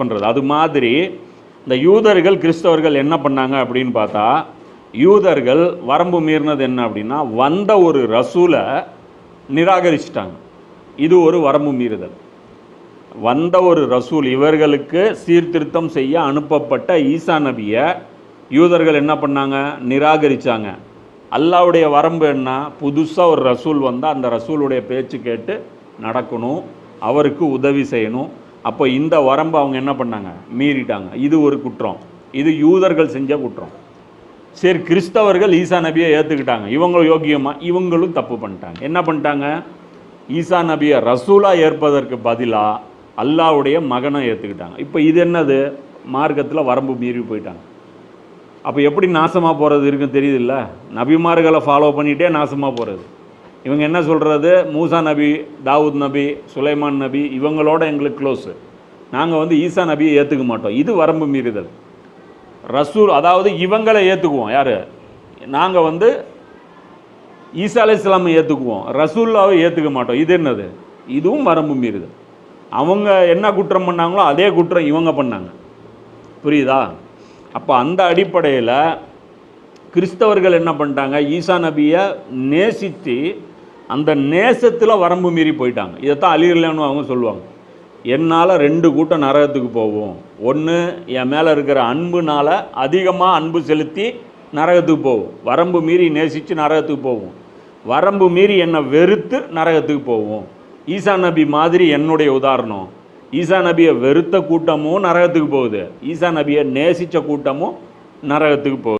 பண்ணுறது அது மாதிரி இந்த யூதர்கள் கிறிஸ்தவர்கள் என்ன பண்ணாங்க அப்படின்னு பார்த்தா யூதர்கள் வரம்பு மீறினது என்ன அப்படின்னா வந்த ஒரு ரசூலை நிராகரிச்சிட்டாங்க. இது ஒரு வரம்பு மீறுதல். வந்த ஒரு ரசூல் இவர்களுக்கு சீர்திருத்தம் செய்ய அனுப்பப்பட்ட ஈசா நபியை யூதர்கள் என்ன பண்ணாங்க? நிராகரிச்சாங்க. அல்லாவுடைய வரம்பு என்ன? புதுசாக ஒரு ரசூல் வந்தால் அந்த ரசூலுடைய பேச்சு கேட்டு நடக்கணும். அவருக்கு உதவி செய்யணும். அப்போ இந்த வரம்பை அவங்க என்ன பண்ணாங்க? மீறிட்டாங்க. இது ஒரு குற்றம். இது யூதர்கள் செஞ்ச குற்றம். சரி கிறிஸ்தவர்கள் ஈசா நபியை ஏற்றுக்கிட்டாங்க இவங்களும் யோக்கியமாக இவங்களும் தப்பு பண்ணிட்டாங்க. என்ன பண்ணிட்டாங்க? ஈசா நபியை ரசூலாக ஏற்பதற்கு பதிலாக அல்லாவுடைய மகனை ஏற்றுக்கிட்டாங்க இப்போ இது என்னது? மார்க்கத்தில் வரம்பு மீறி போயிட்டாங்க. அப்போ எப்படி நாசமாக போகிறது இருக்குன்னு தெரியுதுல்ல? நபிமார்களை ஃபாலோ பண்ணிகிட்டே நாசமாக போகிறது இவங்க என்ன சொல்கிறது மூசா நபி தாவூத் நபி சுலைமான் நபி இவங்களோட எங்களுக்கு க்ளோஸு நாங்கள் வந்து ஈசா நபியை ஏற்றுக்க மாட்டோம். இது வரம்பு மீறுதல். ரசூல் அதாவது இவங்களை ஏற்றுக்குவோம் யார்? நாங்கள் வந்து ஈசா அலி இஸ்லாமை ஏற்றுக்குவோம் ரசூல்லாவை ஏற்றுக்க மாட்டோம். இது என்னது? இதுவும் வரம்பு மீறுதல். அவங்க என்ன குற்றம் பண்ணாங்களோ அதே குற்றம் இவங்க பண்ணாங்க. புரியுதா? அப்போ அந்த அடிப்படையில் கிறிஸ்தவர்கள் என்ன பண்ணிட்டாங்க? ஈசா நபியை நேசித்து அந்த நேசத்தில் வரம்பு மீறி போயிட்டாங்க. இதைத்தான் அழியலன்னு அவங்க சொல்லுவாங்க. என்னால் ரெண்டு கூட்டம் நரகத்துக்கு போகும். ஒன்று என் மேலே இருக்கிற அன்புனால் அதிகமாக அன்பு செலுத்தி நரகத்துக்கு போகும். வரம்பு மீறி நேசித்து நரகத்துக்கு போகும். வரம்பு மீறி என்னை வெறுத்து நரகத்துக்கு போகும். ஈசா நபி மாதிரி என்னுடைய உதாரணம். ஈசா நபியை வெறுத்த கூட்டமும் நரகத்துக்கு போகுது. ஈசா நபியை நேசித்த கூட்டமும் நரகத்துக்கு போகுது.